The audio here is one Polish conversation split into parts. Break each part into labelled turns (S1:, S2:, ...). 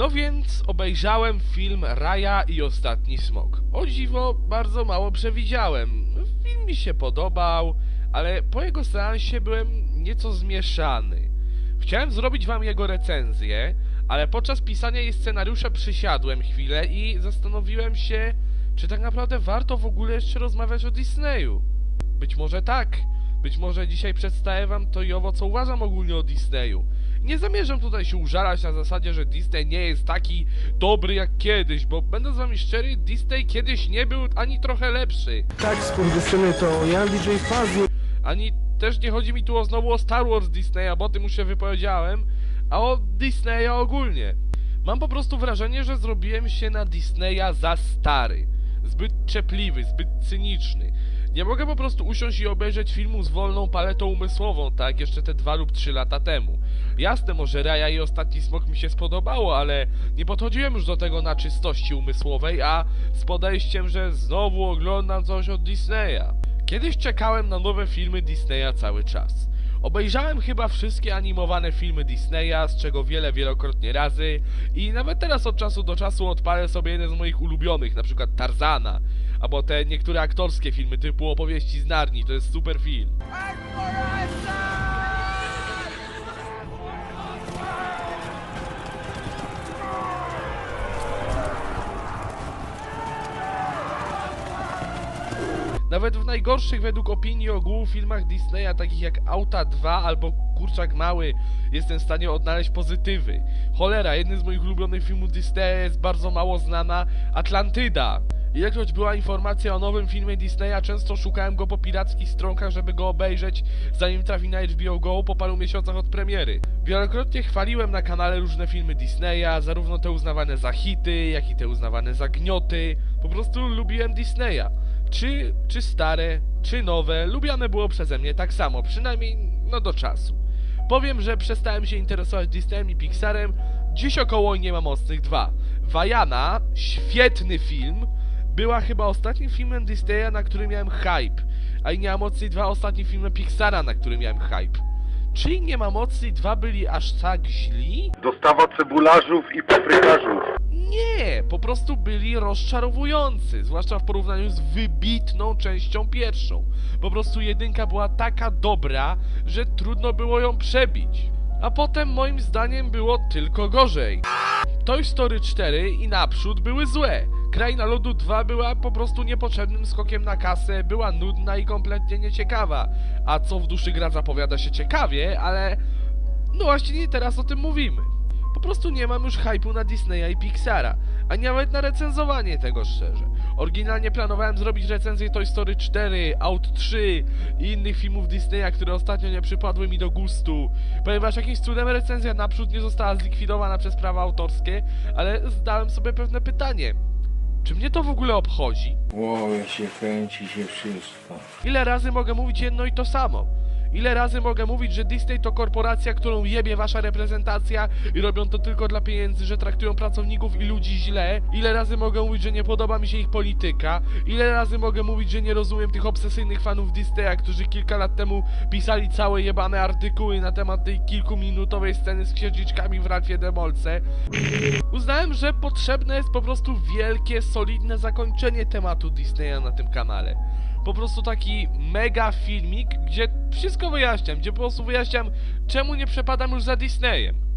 S1: No więc obejrzałem film Raja i Ostatni Smok. O dziwo, bardzo mało przewidziałem. Film mi się podobał, ale po jego seansie byłem nieco zmieszany. Chciałem zrobić wam jego recenzję, ale podczas pisania jej scenariusza przysiadłem chwilę i zastanowiłem się, czy tak naprawdę warto w ogóle jeszcze rozmawiać o Disneyu. Być może tak. Być może dzisiaj przedstawię wam to i owo, co uważam ogólnie o Disneyu. Nie zamierzam tutaj się użalać na zasadzie, że Disney nie jest taki dobry jak kiedyś, bo będę z wami szczery, Disney kiedyś nie był ani trochę lepszy.
S2: Tak, skurwysyny, to ja DJ Fazzy.
S1: Ani też nie chodzi mi tu o znowu o Star Wars Disneya, bo o tym już się wypowiedziałem, a o Disneya ogólnie. Mam po prostu wrażenie, że zrobiłem się na Disneya za stary. Zbyt czepliwy, zbyt cyniczny. Nie mogę po prostu usiąść i obejrzeć filmu z wolną paletą umysłową, tak jak jeszcze te dwa lub trzy lata temu. Jasne, może Raja i Ostatni Smok mi się spodobało, ale nie podchodziłem już do tego na czystości umysłowej, a z podejściem, że znowu oglądam coś od Disneya. Kiedyś czekałem na nowe filmy Disneya cały czas. Obejrzałem chyba wszystkie animowane filmy Disneya, z czego wiele wielokrotnie razy i nawet teraz od czasu do czasu odpalę sobie jeden z moich ulubionych, na przykład Tarzana, albo te niektóre aktorskie filmy typu opowieści z Narni, to jest super film. Nawet w najgorszych według opinii ogółu filmach Disneya, takich jak Auta 2 albo Kurczak Mały, jestem w stanie odnaleźć pozytywy. Cholera, jeden z moich ulubionych filmów Disneya jest bardzo mało znana Atlantyda. Ilekroć była informacja o nowym filmie Disneya, często szukałem go po pirackich stronkach, żeby go obejrzeć, zanim trafi na HBO Go po paru miesiącach od premiery. Wielokrotnie chwaliłem na kanale różne filmy Disneya, zarówno te uznawane za hity, jak i te uznawane za gnioty. Po prostu lubiłem Disneya czy, czy stare, czy nowe, lubiane było przeze mnie tak samo, przynajmniej no do czasu. Powiem, że przestałem się interesować Disneyem i Pixarem dziś około Nie ma mocnych 2. Wajana, świetny film, była chyba ostatnim filmem Disneya, na który miałem hype, a Nie ma mocnych 2 ostatnim filmem Pixara, na który miałem hype. Czy Nie ma mocnych 2 byli aż tak źli?
S3: Dostawa cebularzów i paprykarzów.
S1: Nie, po prostu byli rozczarowujący, zwłaszcza w porównaniu z wybitną częścią pierwszą. Po prostu jedynka była taka dobra, że trudno było ją przebić. A potem moim zdaniem było tylko gorzej. Toy Story 4 i naprzód były złe. Kraina Lodu 2 była po prostu niepotrzebnym skokiem na kasę, była nudna i kompletnie nieciekawa. A co w duszy gra zapowiada się ciekawie, ale... No właśnie teraz o tym mówimy. Po prostu nie mam już hype'u na Disneya i Pixara, a nawet na recenzowanie tego szczerze. Oryginalnie planowałem zrobić recenzję Toy Story 4, Out 3 i innych filmów Disneya, które ostatnio nie przypadły mi do gustu, ponieważ jakimś cudem recenzja naprzód nie została zlikwidowana przez prawa autorskie, ale zdałem sobie pewne pytanie. Czy mnie to w ogóle obchodzi?
S2: Głowie się kręci się wszystko.
S1: Ile razy mogę mówić jedno i to samo? Ile razy mogę mówić, że Disney to korporacja, którą jebie wasza reprezentacja i robią to tylko dla pieniędzy, że traktują pracowników i ludzi źle? Ile razy mogę mówić, że nie podoba mi się ich polityka? Ile razy mogę mówić, że nie rozumiem tych obsesyjnych fanów Disneya, którzy kilka lat temu pisali całe jebane artykuły na temat tej kilkuminutowej sceny z księżniczkami w Ralfie Demolce? Uznałem, że potrzebne jest po prostu wielkie, solidne zakończenie tematu Disneya na tym kanale. Po prostu taki mega filmik, gdzie wszystko wyjaśniam, gdzie po prostu wyjaśniam, czemu nie przepadam już za Disneyem.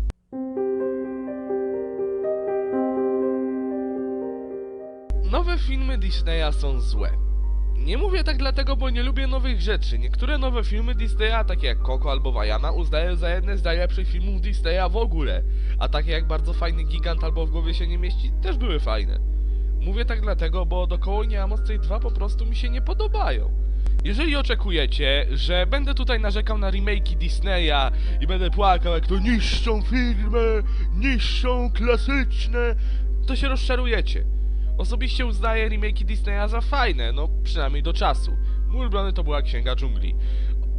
S1: Nowe filmy Disneya są złe. Nie mówię tak dlatego, bo nie lubię nowych rzeczy. Niektóre nowe filmy Disneya, takie jak Coco albo Wajana, uznaję za jedne z najlepszych filmów Disneya w ogóle. A takie jak Bardzo Fajny Gigant albo W Głowie się nie mieści, też były fajne. Mówię tak dlatego, bo dokoło nie Mocnej 2 po prostu mi się nie podobają. Jeżeli oczekujecie, że będę tutaj narzekał na remake'i Disneya i będę płakał, jak to niszczą filmy, niszczą klasyczne, to się rozczarujecie. Osobiście uznaję remake'i Disneya za fajne, no przynajmniej do czasu. Mój ulubiony to była Księga Dżungli.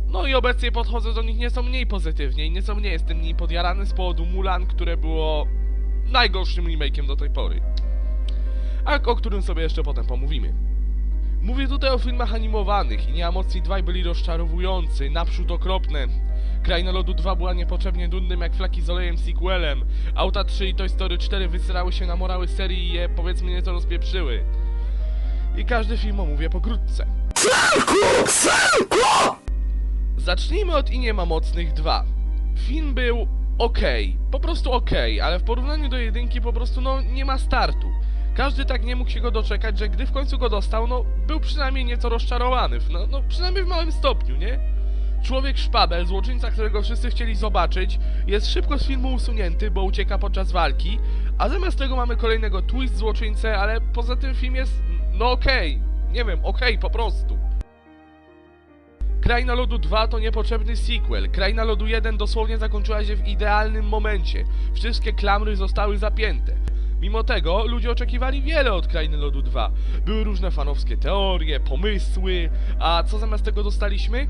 S1: No i obecnie podchodzę do nich nieco mniej pozytywnie i nieco mniej jestem nimi podjarany z powodu Mulan, które było najgorszym remake'iem do tej pory a o którym sobie jeszcze potem pomówimy. Mówię tutaj o filmach animowanych i nieemocni dwaj byli rozczarowujący, naprzód okropne. Kraina Lodu 2 była niepotrzebnie nudnym jak flaki z olejem sequelem. Auta 3 i Toy Story 4 wysrały się na morały serii i je powiedzmy nieco rozpieprzyły. I każdy film omówię pokrótce. Zacznijmy od I nie ma mocnych 2. Film był ok, po prostu ok, ale w porównaniu do jedynki po prostu no nie ma startu. Każdy tak nie mógł się go doczekać, że gdy w końcu go dostał, no był przynajmniej nieco rozczarowany, no, no przynajmniej w małym stopniu, nie? Człowiek szpabel, złoczyńca, którego wszyscy chcieli zobaczyć, jest szybko z filmu usunięty, bo ucieka podczas walki, a zamiast tego mamy kolejnego twist złoczyńcę, ale poza tym film jest, no okej, nie wiem, okej po prostu. Kraina Lodu 2 to niepotrzebny sequel. Kraina Lodu 1 dosłownie zakończyła się w idealnym momencie. Wszystkie klamry zostały zapięte. Mimo tego ludzie oczekiwali wiele od Krainy Lodu 2. Były różne fanowskie teorie, pomysły, a co zamiast tego dostaliśmy?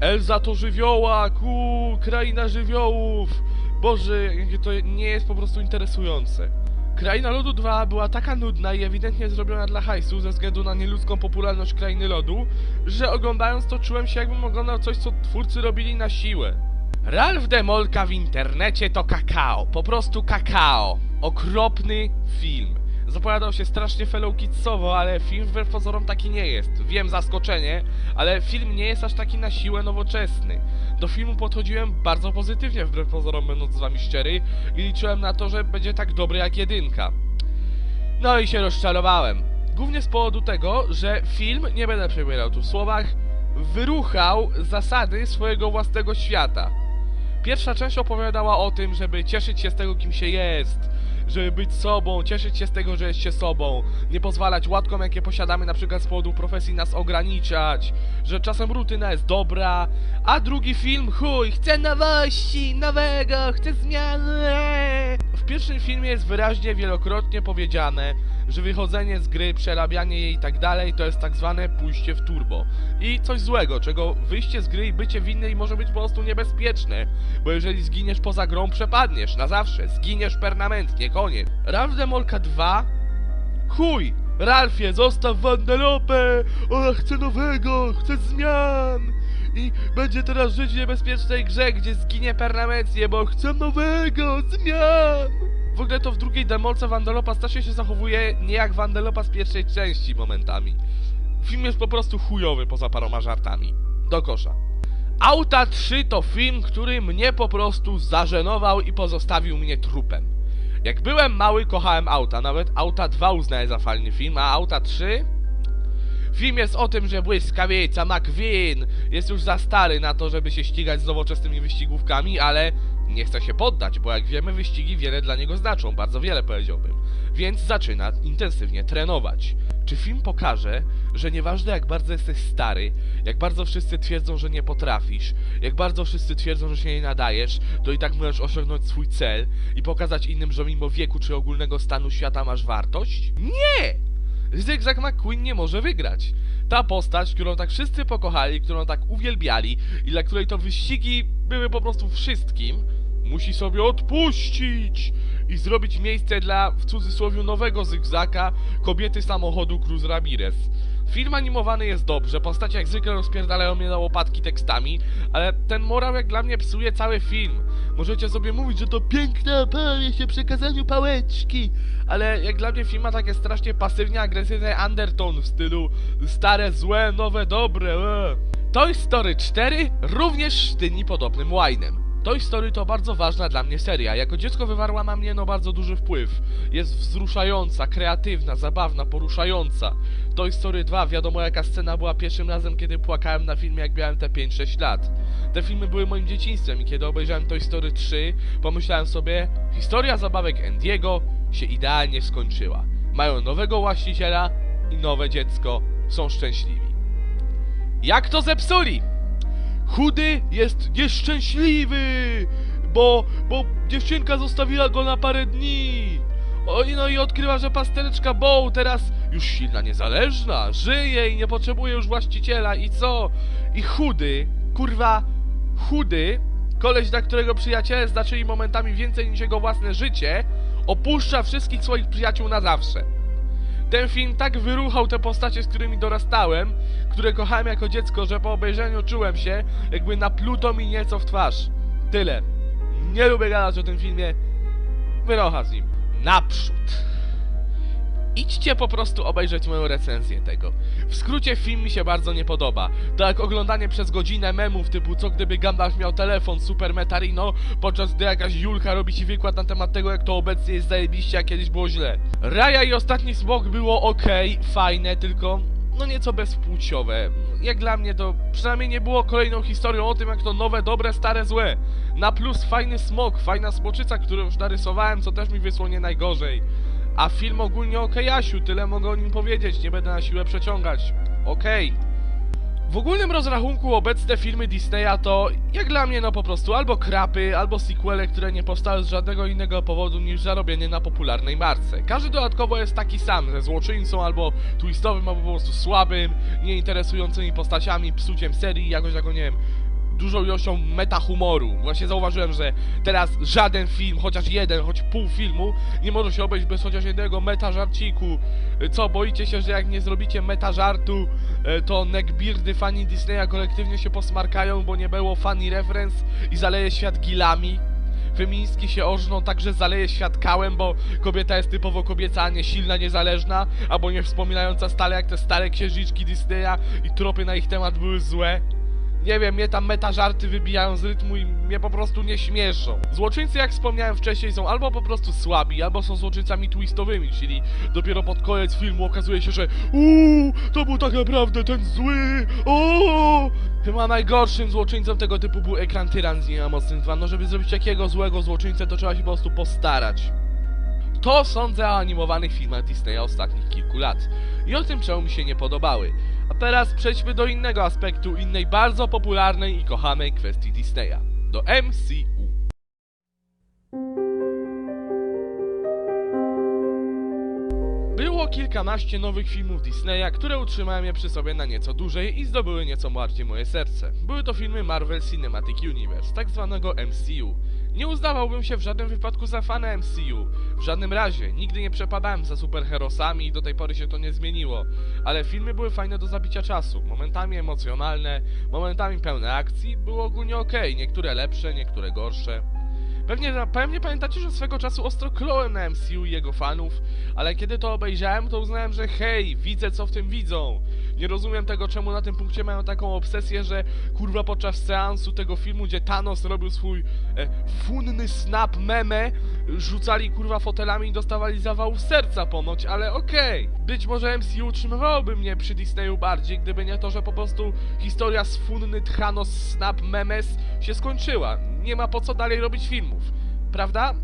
S1: Elza to żywioła, ku, kraina żywiołów. Boże, to nie jest po prostu interesujące. Kraina Lodu 2 była taka nudna i ewidentnie zrobiona dla hajsu ze względu na nieludzką popularność Krainy Lodu, że oglądając to czułem się jakbym oglądał coś, co twórcy robili na siłę. Ralph Demolka w internecie to kakao, po prostu kakao. Okropny film. Zapowiadał się strasznie fellow kidsowo, ale film wbrew pozorom taki nie jest. Wiem, zaskoczenie, ale film nie jest aż taki na siłę nowoczesny. Do filmu podchodziłem bardzo pozytywnie, wbrew pozorom będąc z wami szczery i liczyłem na to, że będzie tak dobry jak jedynka. No i się rozczarowałem. Głównie z powodu tego, że film, nie będę przebierał tu w słowach, wyruchał zasady swojego własnego świata. Pierwsza część opowiadała o tym, żeby cieszyć się z tego, kim się jest, żeby być sobą, cieszyć się z tego, że jest się sobą, nie pozwalać łatkom, jakie posiadamy na przykład z powodu profesji nas ograniczać, że czasem rutyna jest dobra, a drugi film, chuj, chcę nowości, nowego, chcę zmiany. W pierwszym filmie jest wyraźnie wielokrotnie powiedziane, że wychodzenie z gry, przerabianie jej i tak dalej to jest tak zwane pójście w turbo. I coś złego, czego wyjście z gry i bycie w innej może być po prostu niebezpieczne, bo jeżeli zginiesz poza grą, przepadniesz na zawsze, zginiesz permanentnie, koniec. Ralph Demolka 2? Chuj! Ralfie, zostaw Wandelopę! Ona chce nowego, chce zmian! I będzie teraz żyć w niebezpiecznej grze, gdzie zginie permanentnie, bo chce nowego, zmian! W ogóle to w drugiej demolce Wandelopa strasznie się zachowuje nie jak Wandelopa z pierwszej części momentami. Film jest po prostu chujowy poza paroma żartami. Do kosza. Auta 3 to film, który mnie po prostu zażenował i pozostawił mnie trupem. Jak byłem mały, kochałem auta. Nawet Auta 2 uznaję za fajny film, a Auta 3? Film jest o tym, że błyskawica McQueen jest już za stary na to, żeby się ścigać z nowoczesnymi wyścigówkami, ale nie chce się poddać, bo jak wiemy, wyścigi wiele dla niego znaczą, bardzo wiele powiedziałbym. Więc zaczyna intensywnie trenować. Czy film pokaże, że nieważne jak bardzo jesteś stary, jak bardzo wszyscy twierdzą, że nie potrafisz, jak bardzo wszyscy twierdzą, że się nie nadajesz, to i tak możesz osiągnąć swój cel i pokazać innym, że mimo wieku czy ogólnego stanu świata masz wartość? Nie! Zygzak McQueen nie może wygrać. Ta postać, którą tak wszyscy pokochali, którą tak uwielbiali i dla której to wyścigi były po prostu wszystkim, musi sobie odpuścić i zrobić miejsce dla, w cudzysłowie, nowego Zygzaka, kobiety samochodu Cruz Ramirez. Film animowany jest dobrze, postacie jak zwykle rozpierdalają mnie na łopatki tekstami, ale ten morał jak dla mnie psuje cały film. Możecie sobie mówić, że to piękne opowie się przekazaniu pałeczki, ale jak dla mnie film ma takie strasznie pasywnie agresywny undertone w stylu stare, złe, nowe, dobre. E. Toy Story 4 również sztyni podobnym łajnem. Toy Story to bardzo ważna dla mnie seria. Jako dziecko wywarła na mnie no bardzo duży wpływ. Jest wzruszająca, kreatywna, zabawna, poruszająca. Toy Story 2, wiadomo jaka scena była pierwszym razem, kiedy płakałem na filmie, jak miałem te 5-6 lat. Te filmy były moim dzieciństwem i kiedy obejrzałem Toy Story 3, pomyślałem sobie, historia zabawek Andiego się idealnie skończyła. Mają nowego właściciela i nowe dziecko są szczęśliwi. Jak to zepsuli? Chudy jest nieszczęśliwy, bo, bo dziewczynka zostawiła go na parę dni. O, no i odkrywa, że pasteleczka Bow teraz już silna, niezależna, żyje i nie potrzebuje już właściciela i co? I chudy, kurwa, chudy, koleś, dla którego przyjaciele znaczyli momentami więcej niż jego własne życie, opuszcza wszystkich swoich przyjaciół na zawsze. Ten film tak wyruchał te postacie, z którymi dorastałem, które kochałem jako dziecko, że po obejrzeniu czułem się, jakby napluto mi nieco w twarz. Tyle. Nie lubię gadać o tym filmie. Wyrocha z nim. Naprzód. Idźcie po prostu obejrzeć moją recenzję tego. W skrócie film mi się bardzo nie podoba. To jak oglądanie przez godzinę memów typu co gdyby Gandalf miał telefon Super Metarino, podczas gdy jakaś Julka robi ci wykład na temat tego jak to obecnie jest zajebiście, a kiedyś było źle. Raja i Ostatni Smok było ok, fajne, tylko no nieco bezpłciowe. Jak dla mnie to przynajmniej nie było kolejną historią o tym jak to nowe, dobre, stare, złe. Na plus fajny smok, fajna smoczyca, którą już narysowałem, co też mi wysło nie najgorzej. A film ogólnie o Kejasiu, tyle mogę o nim powiedzieć, nie będę na siłę przeciągać. Okej. W ogólnym rozrachunku obecne filmy Disneya to, jak dla mnie, no po prostu albo krapy, albo sequele, które nie powstały z żadnego innego powodu niż zarobienie na popularnej marce. Każdy dodatkowo jest taki sam, ze złoczyńcą albo twistowym, albo po prostu słabym, nieinteresującymi postaciami, psuciem serii, jakoś jako, nie wiem, dużą ilością metahumoru. Właśnie zauważyłem, że teraz żaden film, chociaż jeden, choć pół filmu, nie może się obejść bez chociaż jednego metażarciku. Co, boicie się, że jak nie zrobicie metażartu, e, to neckbeardy fani Disneya kolektywnie się posmarkają, bo nie było funny reference i zaleje świat gilami? Feministki się ożną, także zaleje świat kałem, bo kobieta jest typowo kobieca, a nie silna, niezależna, albo nie wspominająca stale jak te stare księżniczki Disneya i tropy na ich temat były złe. Nie wiem, mnie tam meta żarty wybijają z rytmu i mnie po prostu nie śmieszą. Złoczyńcy, jak wspomniałem wcześniej, są albo po prostu słabi, albo są złoczyńcami twistowymi, czyli dopiero pod koniec filmu okazuje się, że uuu, to był tak naprawdę ten zły, o! Chyba najgorszym złoczyńcą tego typu był ekran tyran z Niema Mocnych 2. No żeby zrobić takiego złego złoczyńcę, to trzeba się po prostu postarać. To sądzę o animowanych filmach Disneya ostatnich kilku lat. I o tym czemu mi się nie podobały. A teraz przejdźmy do innego aspektu, innej bardzo popularnej i kochanej kwestii Disneya. Do MCU. Było kilkanaście nowych filmów Disneya, które utrzymałem je przy sobie na nieco dłużej i zdobyły nieco bardziej moje serce. Były to filmy Marvel Cinematic Universe, tak zwanego MCU. Nie uznawałbym się w żadnym wypadku za fana MCU. W żadnym razie. Nigdy nie przepadałem za superherosami i do tej pory się to nie zmieniło. Ale filmy były fajne do zabicia czasu. Momentami emocjonalne, momentami pełne akcji. Było ogólnie okej. Niektóre lepsze, niektóre gorsze. Pewnie, pewnie pamiętacie, że swego czasu ostro klołem na MCU i jego fanów, ale kiedy to obejrzałem, to uznałem, że hej, widzę co w tym widzą. Nie rozumiem tego, czemu na tym punkcie mają taką obsesję, że kurwa podczas seansu tego filmu, gdzie Thanos robił swój e, funny snap meme, rzucali kurwa fotelami i dostawali zawałów serca ponoć, ale okej. Być może MCU utrzymywałoby mnie przy Disneyu bardziej, gdyby nie to, że po prostu historia z funny Thanos snap memes się skończyła. Nie ma po co dalej robić filmów. Prawda?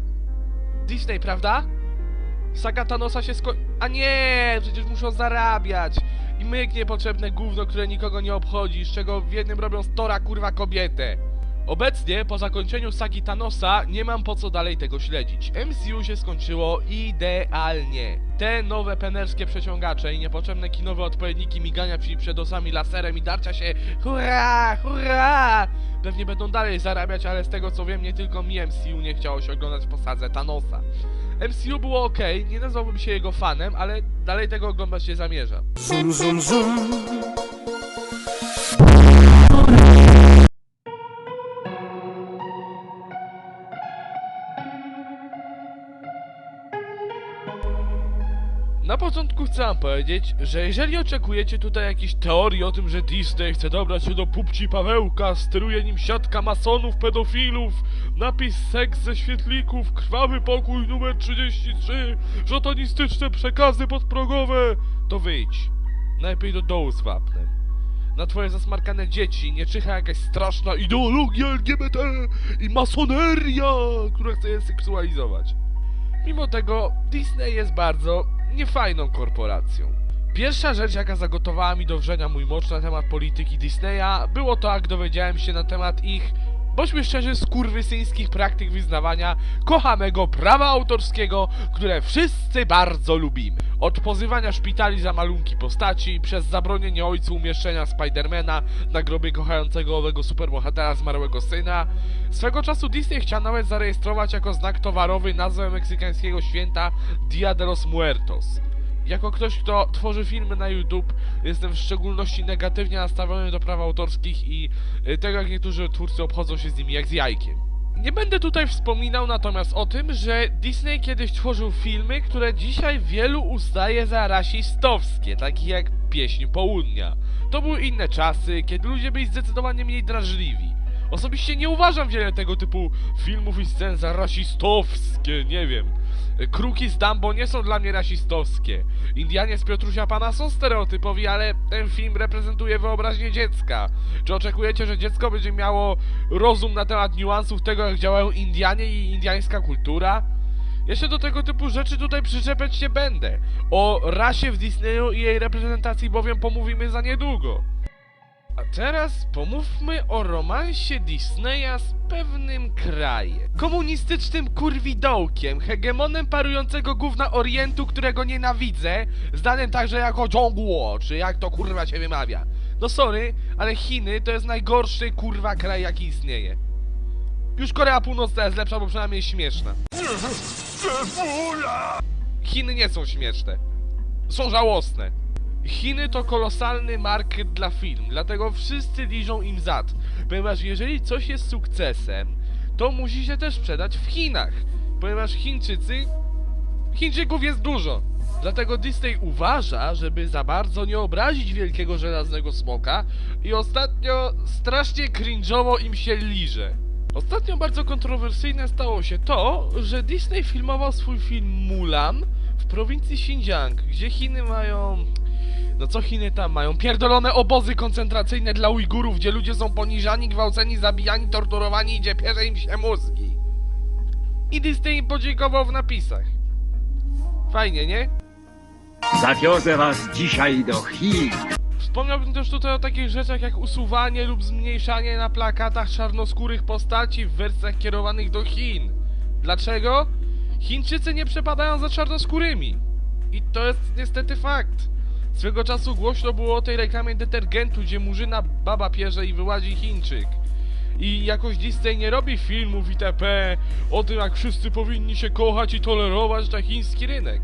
S1: Disney, prawda? Saga Thanosa się sko... A nie! Przecież muszą zarabiać! I myk niepotrzebne gówno, które nikogo nie obchodzi, z czego w jednym robią z Tora kurwa kobietę. Obecnie, po zakończeniu sagi Thanosa, nie mam po co dalej tego śledzić. MCU się skończyło idealnie. Te nowe penerskie przeciągacze i niepotrzebne kinowe odpowiedniki migania przed osami laserem i darcia się hurra, hurra! Pewnie będą dalej zarabiać, ale z tego co wiem, nie tylko mi MCU nie chciało się oglądać po sadze Thanosa. MCU było ok, nie nazwałbym się jego fanem, ale dalej tego oglądać nie zamierzam.
S2: Zum, zum, zum.
S1: Na początku chcę powiedzieć, że jeżeli oczekujecie tutaj jakiejś teorii o tym, że Disney chce dobrać się do pupci Pawełka, steruje nim siatka masonów, pedofilów, napis seks ze świetlików, krwawy pokój numer 33, żotonistyczne przekazy podprogowe, to wyjdź. Najlepiej do dołu z wapnem. Na twoje zasmarkane dzieci nie czyha jakaś straszna ideologia LGBT i masoneria, która chce je seksualizować. Mimo tego Disney jest bardzo niefajną korporacją. Pierwsza rzecz, jaka zagotowała mi do wrzenia mój mocz na temat polityki Disneya, było to, jak dowiedziałem się na temat ich, bądźmy szczerzy, skurwysyńskich praktyk wyznawania kochanego prawa autorskiego, które wszyscy bardzo lubimy. Od pozywania szpitali za malunki postaci, przez zabronienie ojcu umieszczenia Spidermana na grobie kochającego owego superbohatera zmarłego syna. Swego czasu Disney chciał nawet zarejestrować jako znak towarowy nazwę meksykańskiego święta Dia de los Muertos. Jako ktoś, kto tworzy filmy na YouTube, jestem w szczególności negatywnie nastawiony do praw autorskich i y, tego, jak niektórzy twórcy obchodzą się z nimi jak z jajkiem. Nie będę tutaj wspominał natomiast o tym, że Disney kiedyś tworzył filmy, które dzisiaj wielu uznaje za rasistowskie, takie jak Pieśń Południa. To były inne czasy, kiedy ludzie byli zdecydowanie mniej drażliwi. Osobiście nie uważam wiele tego typu filmów i scen za rasistowskie, nie wiem. Kruki z Dumbo nie są dla mnie rasistowskie. Indianie z Piotrusia Pana są stereotypowi, ale ten film reprezentuje wyobraźnię dziecka. Czy oczekujecie, że dziecko będzie miało rozum na temat niuansów tego, jak działają Indianie i indiańska kultura? Jeszcze do tego typu rzeczy tutaj przyczepiać się będę. O rasie w Disneyu i jej reprezentacji bowiem pomówimy za niedługo. A teraz pomówmy o romansie Disneya z pewnym krajem. Komunistycznym kurwidołkiem, hegemonem parującego gówna Orientu, którego nienawidzę, znanym także jako Zhongguo, czy jak to kurwa się wymawia. No sorry, ale Chiny to jest najgorszy kurwa kraj jaki istnieje. Już Korea Północna jest lepsza, bo przynajmniej śmieszna. Chiny nie są śmieszne. Są żałosne. Chiny to kolosalny market dla film, dlatego wszyscy liżą im zad. Ponieważ jeżeli coś jest sukcesem, to musi się też sprzedać w Chinach. Ponieważ Chińczycy... Chińczyków jest dużo. Dlatego Disney uważa, żeby za bardzo nie obrazić wielkiego żelaznego smoka i ostatnio strasznie cringe'owo im się liże. Ostatnio bardzo kontrowersyjne stało się to, że Disney filmował swój film Mulan w prowincji Xinjiang, gdzie Chiny mają... No co Chiny tam mają? Pierdolone obozy koncentracyjne dla Ujgurów, gdzie ludzie są poniżani, gwałceni, zabijani, torturowani i gdzie pierze im się mózgi. I Disney im podziękował w napisach. Fajnie, nie?
S4: Zawiozę was dzisiaj do Chin.
S1: Wspomniałbym też tutaj o takich rzeczach jak usuwanie lub zmniejszanie na plakatach czarnoskórych postaci w wersjach kierowanych do Chin. Dlaczego? Chińczycy nie przepadają za czarnoskórymi. I to jest niestety fakt. Swego czasu głośno było o tej reklamie detergentu, gdzie murzyna baba pierze i wyłazi Chińczyk. I jakoś Disney nie robi filmów itp. o tym jak wszyscy powinni się kochać i tolerować na chiński rynek.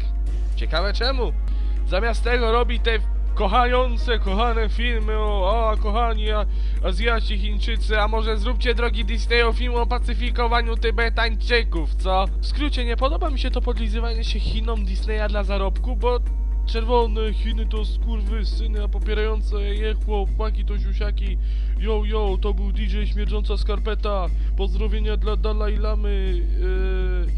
S1: Ciekawe czemu? Zamiast tego robi te kochające, kochane filmy o, o kochani a, Azjaci, Chińczycy, a może zróbcie drogi Disneyu film o pacyfikowaniu Tybetańczyków, co? W skrócie, nie podoba mi się to podlizywanie się Chinom Disneya dla zarobku, bo czerwone Chiny to skurwy syny, a popierające je chłopaki to siusiaki. Yo, yo, to był DJ Śmierdząca Skarpeta. Pozdrowienia dla Dalai Lamy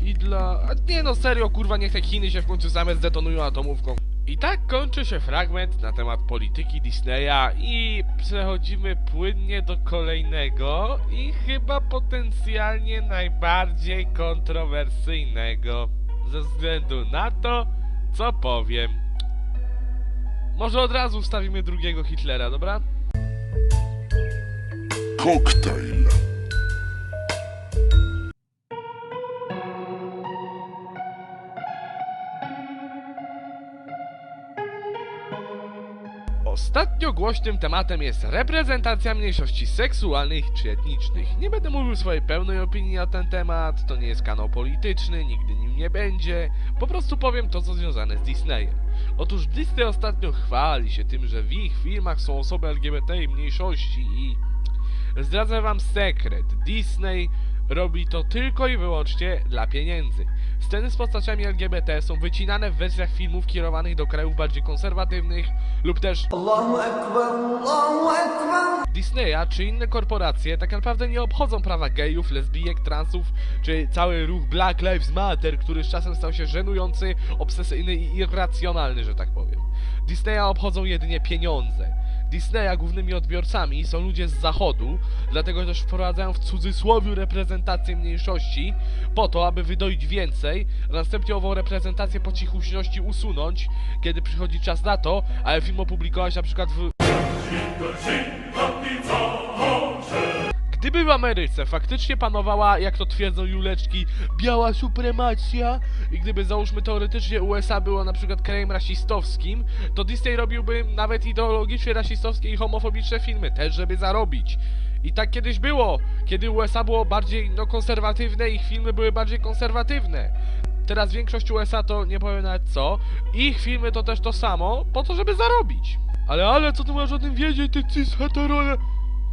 S1: yy, i dla... A nie no, serio, kurwa, niech te Chiny się w końcu same zdetonują atomówką. I tak kończy się fragment na temat polityki Disneya i przechodzimy płynnie do kolejnego i chyba potencjalnie najbardziej kontrowersyjnego ze względu na to, co powiem. Może od razu wstawimy drugiego Hitlera, dobra?
S5: Koktajl.
S1: Ostatnio głośnym tematem jest reprezentacja mniejszości seksualnych czy etnicznych. Nie będę mówił swojej pełnej opinii na ten temat, to nie jest kanał polityczny, nigdy nim nie będzie. Po prostu powiem to, co związane z Disneyem. Otóż Disney ostatnio chwali się tym, że w ich filmach są osoby LGBT i mniejszości i... Zdradzę wam sekret. Disney robi to tylko i wyłącznie dla pieniędzy. Sceny z postaciami LGBT są wycinane w wersjach filmów kierowanych do krajów bardziej konserwatywnych lub też Disneya czy inne korporacje tak naprawdę nie obchodzą prawa gejów, lesbijek, transów czy cały ruch Black Lives Matter, który z czasem stał się żenujący, obsesyjny i irracjonalny, że tak powiem. Disneya obchodzą jedynie pieniądze. Disneya głównymi odbiorcami są ludzie z zachodu, dlatego też wprowadzają w cudzysłowie reprezentację mniejszości, po to, aby wydoić więcej, a następnie ową reprezentację po cichuśności usunąć, kiedy przychodzi czas na to, ale film opublikować na przykład w... Gdyby w Ameryce faktycznie panowała, jak to twierdzą Juleczki, biała supremacja i gdyby załóżmy teoretycznie USA było na przykład krajem rasistowskim, to Disney robiłby nawet ideologicznie rasistowskie i homofobiczne filmy, też żeby zarobić. I tak kiedyś było, kiedy USA było bardziej no, konserwatywne, ich filmy były bardziej konserwatywne. teraz większość USA to nie powiem nawet co, ich filmy to też to samo, po to, żeby zarobić. Ale, ale, co ty masz o tym wiedzieć, ty cis heterole?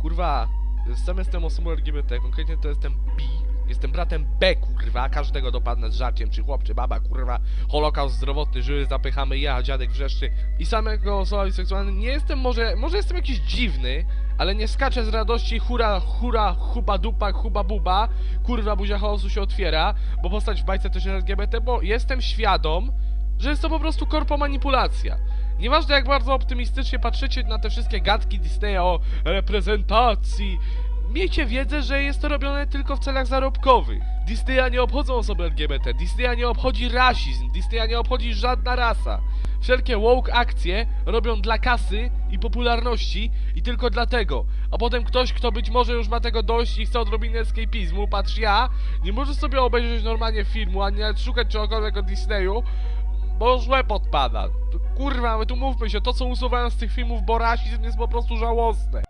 S1: Kurwa, sam jestem osobą LGBT, konkretnie to jestem bi. Jestem bratem B, kurwa, każdego dopadnę z żarciem, czy chłop, czy baba, kurwa. Holokaust zdrowotny, żyły zapychamy, ja, dziadek wrzeszczy. I sam jako osoba biseksualna nie jestem może, może jestem jakiś dziwny, ale nie skaczę z radości hura, hura, huba dupa, huba buba, kurwa buzia chaosu się otwiera, bo postać w bajce też jest LGBT, bo jestem świadom, że jest to po prostu korpomanipulacja. Nieważne jak bardzo optymistycznie patrzycie na te wszystkie gadki Disneya o reprezentacji, miejcie wiedzę, że jest to robione tylko w celach zarobkowych. Disneya nie obchodzą osoby LGBT, Disneya nie obchodzi rasizm, Disneya nie obchodzi żadna rasa. Wszelkie woke akcje robią dla kasy i popularności i tylko dlatego. A potem ktoś, kto być może już ma tego dość i chce odrobiny escapizmu, patrz ja, nie może sobie obejrzeć normalnie filmu, ani nawet szukać czegokolwiek o Disneyu, bo złe podpada. Kurwa, my tu mówmy się, to co usuwają z tych filmów, bo rasizm jest po prostu żałosne.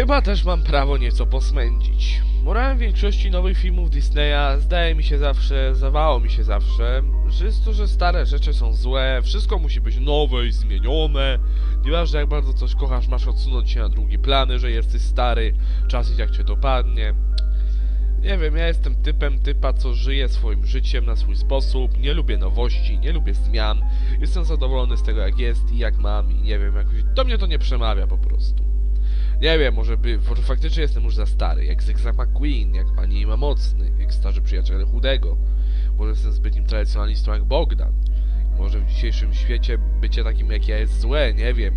S1: Chyba też mam prawo nieco posmędzić. Morałem większości nowych filmów Disneya zdaje mi się zawsze, zdawało mi się zawsze, że jest to, że stare rzeczy są złe, wszystko musi być nowe i zmienione. Nieważne jak bardzo coś kochasz, masz odsunąć się na drugi plany, że jesteś stary, czas iść jak cię dopadnie. Nie wiem, ja jestem typem typa, co żyje swoim życiem na swój sposób, nie lubię nowości, nie lubię zmian, jestem zadowolony z tego jak jest i jak mam i nie wiem, jakoś do mnie to nie przemawia po prostu. Nie wiem, może by, może faktycznie jestem już za stary, jak Zygzak McQueen, jak pani Ima Mocny, jak starzy przyjaciele Chudego. Może jestem zbytnim tradycjonalistą jak Bogdan. Może w dzisiejszym świecie bycie takim jak ja jest złe, nie wiem.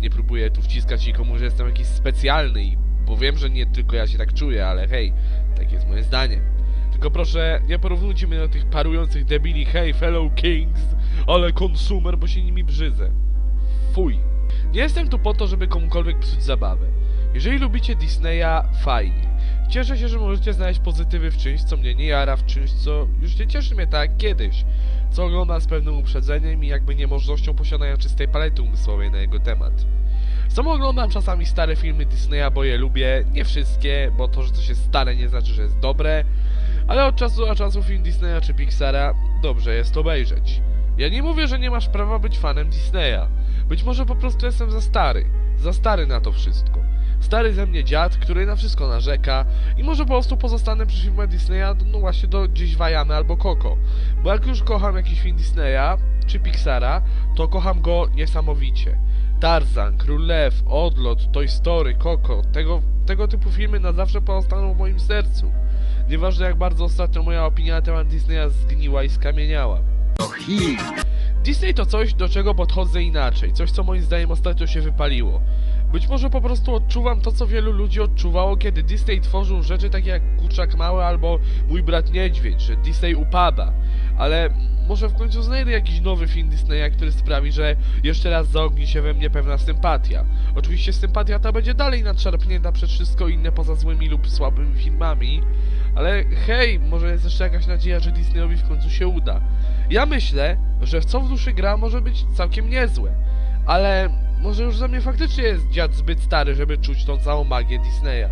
S1: Nie próbuję tu wciskać nikomu, że jestem jakiś specjalny, bo wiem, że nie tylko ja się tak czuję, ale hej, takie jest moje zdanie. Tylko proszę, nie porównujcie mnie do tych parujących debili, hej, fellow kings, ale konsumer, bo się nimi brzydzę. Fuj. Nie jestem tu po to, żeby komukolwiek psuć zabawę. Jeżeli lubicie Disneya, fajnie. Cieszę się, że możecie znaleźć pozytywy w czymś, co mnie nie jara, w czymś, co już nie cieszy mnie tak kiedyś. Co oglądam z pewnym uprzedzeniem i jakby niemożnością posiadania czystej palety umysłowej na jego temat. Sam oglądam czasami stare filmy Disneya, bo je lubię. Nie wszystkie, bo to, że coś jest stare nie znaczy, że jest dobre. Ale od czasu do czasu film Disneya czy Pixara dobrze jest obejrzeć. Ja nie mówię, że nie masz prawa być fanem Disneya. Być może po prostu jestem za stary. Za stary na to wszystko. Stary ze mnie dziad, który na wszystko narzeka i może po prostu pozostanę przy filmach Disneya, no właśnie do gdzieś Wajamy albo Koko. Bo jak już kocham jakiś film Disneya czy Pixara, to kocham go niesamowicie. Tarzan, Król Lew, Odlot, Toy Story, Koko, tego, tego typu filmy na zawsze pozostaną w moim sercu. Nieważne jak bardzo ostatnio moja opinia na temat Disneya zgniła i skamieniała. Disney to coś, do czego podchodzę inaczej, coś co moim zdaniem ostatnio się wypaliło. Być może po prostu odczuwam to, co wielu ludzi odczuwało, kiedy Disney tworzył rzeczy takie jak Kurczak Mały albo Mój Brat Niedźwiedź, że Disney upada. Ale może w końcu znajdę jakiś nowy film Disneya, który sprawi, że jeszcze raz zaogni się we mnie pewna sympatia. Oczywiście sympatia ta będzie dalej nadszarpnięta przez wszystko inne poza złymi lub słabymi filmami, ale hej, może jest jeszcze jakaś nadzieja, że Disneyowi w końcu się uda. Ja myślę, że w co w duszy gra może być całkiem niezłe, ale może już za mnie faktycznie jest dziad zbyt stary, żeby czuć tą całą magię Disneya.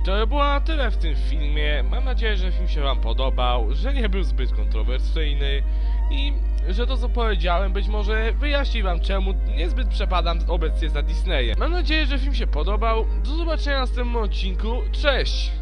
S1: I to by było na tyle w tym filmie. Mam nadzieję, że film się wam podobał, że nie był zbyt kontrowersyjny i że to co powiedziałem być może wyjaśni wam czemu niezbyt przepadam obecnie za Disneyem. Mam nadzieję, że film się podobał. Do zobaczenia w następnym odcinku. Cześć!